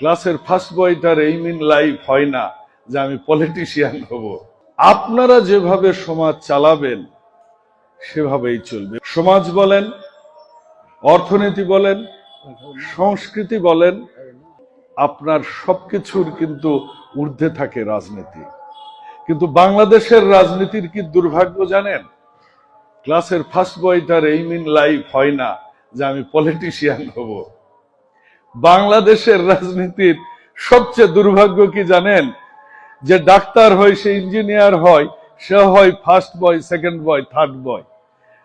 ক্লাসের ফার্স্ট বয়টার aim in life হয় না, যে আমি পলিটিশিয়ান হব। আপনারা যেভাবে সমাজ চালাবেন, সেভাবেই চলবে। সমাজ বলেন, অর্থনীতি বলেন, সংস্কৃতি বলেন, আপনার সবকিছুর কিন্তু ঊর্ধ্বে থাকে রাজনীতি। কিন্তু বাংলাদেশের রাজনীতির কি দুর্ভাগ্য জানেন? ক্লাসের ফার্স্ট বয়টার এইম ইন লাইফ হয় না, যে আমি পলিটিশিয়ান হব। বাংলাদেশের রাজনীতির সবচেয়ে দুর্ভাগ্য কি জানেন? যে ডাক্তার হয়, সে ইঞ্জিনিয়ার হয়, সে হয় first boy second boy third boy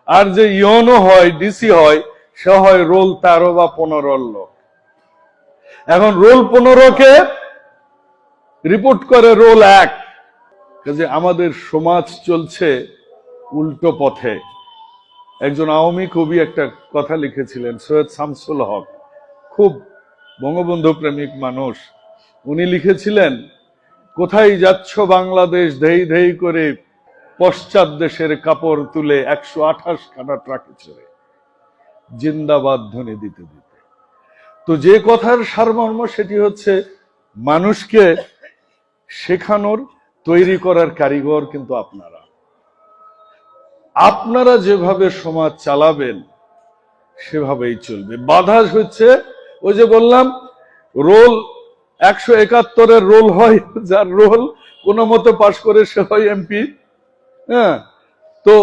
আর যে ইয়নো হয়, ডিসি হয়, সে হয় রোল তেরো বা পনেরো লোক। এখন রোল পনেরোকে রিপোর্ট করে রোল এক। কাজে আমাদের সমাজ চলছে উল্টো পথে। একজন আওয়ামী কবি একটা কথা লিখেছিলেন, সৈয়দ শামসুল হক। খুব বঙ্গবন্ধু প্রেমিক মানুষ, উনি লিখেছিলেন, কোথায় যাচ্ছ বাংলাদেশ ধেই ধেই করে পশ্চাৎ দেশের কাপড় তুলে একশো আঠাশ খানা ট্রাকে চড়ে, জিন্দাবাদ ধ্বনি দিতে দিতে। তো যে কথার সারমর্ম সেটি হচ্ছে, মানুষকে শেখানোর, তৈরি করার কারিগর কিন্তু আপনারা। আপনারা যেভাবে সমাজ চালাবেন, সেভাবেই চলবে। বাধা হচ্ছে ওই যে বললাম, রোল একশো একাত্তরের রোল হয়, যার রোল কোনো মতে পাশ করে সে হয় এমপি। হ্যাঁ তো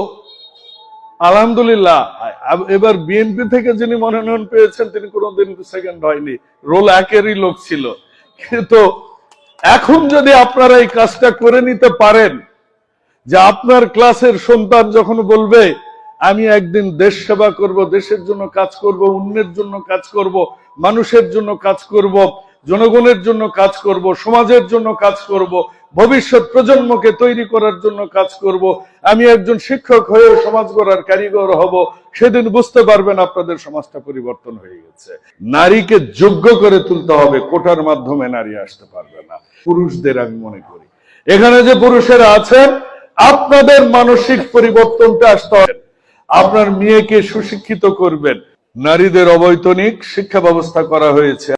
আলহামদুলিল্লাহ, এবার বিএনপি থেকে যিনি মনোনয়ন পেয়েছেন, তিনি কোনোদিন সেকেন্ড হয়নি। রোল একেরই লোক ছিল। কিন্তু এখন যদি আপনারা এই কাজটা করে নিতে পারেন, যে আপনার ক্লাসের সন্তান যখন বলবে আমি একদিন দেশ সেবা করব, দেশের জন্য কাজ করব, অন্যের জন্য কাজ করব, মানুষের জন্য কাজ করব, জনগণের জন্য কাজ করব, সমাজের জন্য কাজ করব, ভবিষ্যৎ প্রজন্মকে তৈরি করার জন্য কাজ করব। আমি একজন শিক্ষক হয়ে সমাজ গড়ার কারিগর হব। সেদিন বুঝতে পারবেন আপনাদের সমাজটা পরিবর্তন হয়ে গেছে। নারীকে যোগ্য করে তুলতে হবে, কোটার মাধ্যমে নারী আসতে পারবে না। পুরুষদের আমি মনে করি। এখানে যে পুরুষেরা আছেন, আপনাদের মানসিক পরিবর্তনটা আসতে হবে। আপনার মেয়েকে সুশিক্ষিত করবেন। নারীদের অবৈতনিক শিক্ষা ব্যবস্থা করা হয়েছে।